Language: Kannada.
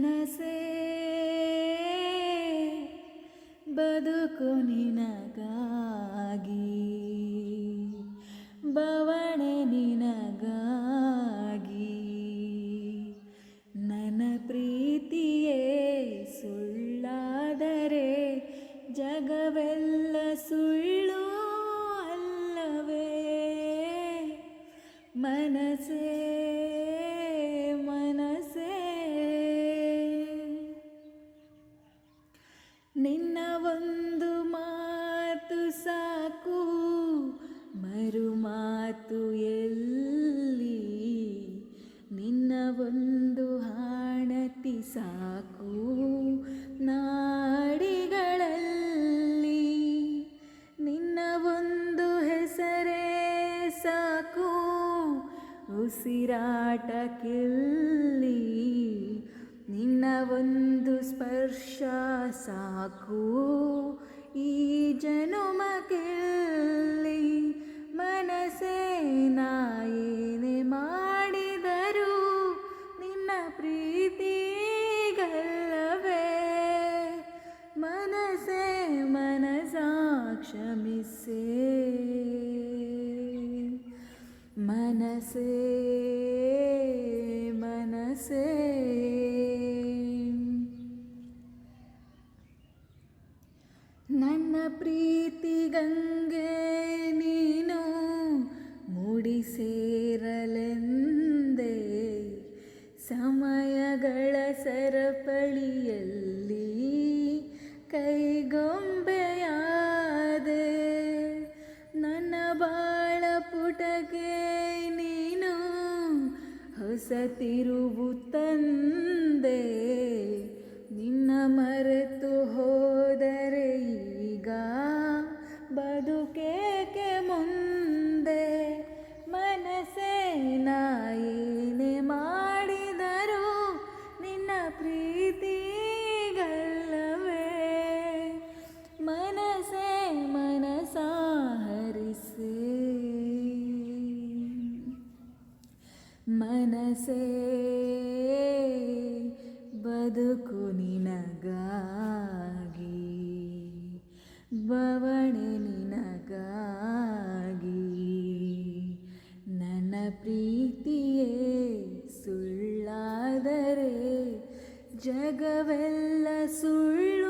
ಮನಸೇ ಬದುಕು ನಿನಗಾಗಿ ಬವಣೆ ನಿನಗಾಗಿ. ನನ್ನ ಪ್ರೀತಿಯೇ ಸುಳ್ಳಾದರೆ ಜಗವೆಲ್ಲ ಸುಳ್ಳು ಅಲ್ಲವೇ? ಮನಸೇ ನಿನ್ನ ಒಂದು ಮಾತು ಸಾಕು, ಮರು ಮಾತು ಎಲ್ಲಿ? ನಿನ್ನ ಒಂದು ಹಾಣತಿ ಸಾಕು, ನಾಡಿಗಳಲ್ಲಿ. ನಿನ್ನ ಒಂದು ಹೆಸರೇ ಸಾಕು, ಉಸಿರಾಟಕ್ಕಿಲ್ಲಿ? ನಿನ್ನ ಒಂದು ಸ್ಪರ್ಶ ಸಾಕು. ಈ ಜನುಮಕ್ಕಿಲ್ಲಿ ಮನಸ್ಸೇ ನಾ ಮಾಡಿದರು ನಿನ್ನ ಪ್ರೀತಿಗಲ್ಲವೇ? ಮನಸ್ಸೇ ಮನಸ ಕ್ಷಮಿಸೇ. ಮನಸ್ಸೇ ಮನಸ್ಸೇ ಪ್ರೀತಿ ಗಂಗೆ ನೀನು ಮುಡಿ ಸೇರಲೆಂದೇ. ಸಮಯಗಳ ಸರಪಳಿಯಲ್ಲಿ ಕೈಗೊಂಬೆಯಾದೆ. ನನ್ನ ಬಾಳ ಪುಟಗೆ ನೀನು ಹೊಸ ತಿರುವು ತಂದೆ. ನಿನ್ನ ಮರೆತು ಹೋದರೆ ಪ್ರೀತಿಗಲ್ಲವೇ? ಮನಸ ಹರಿಸೇ. ಮನಸ್ಸೇ ಬದುಕು ನಿನಗಾಗಿ. ಬವಣೆ ನಿನಗಾಗಿ. ನನ್ನ ಪ್ರೀತಿಯೇ ಜಗವೆಲ್ಲ ಸುಳ್ಳು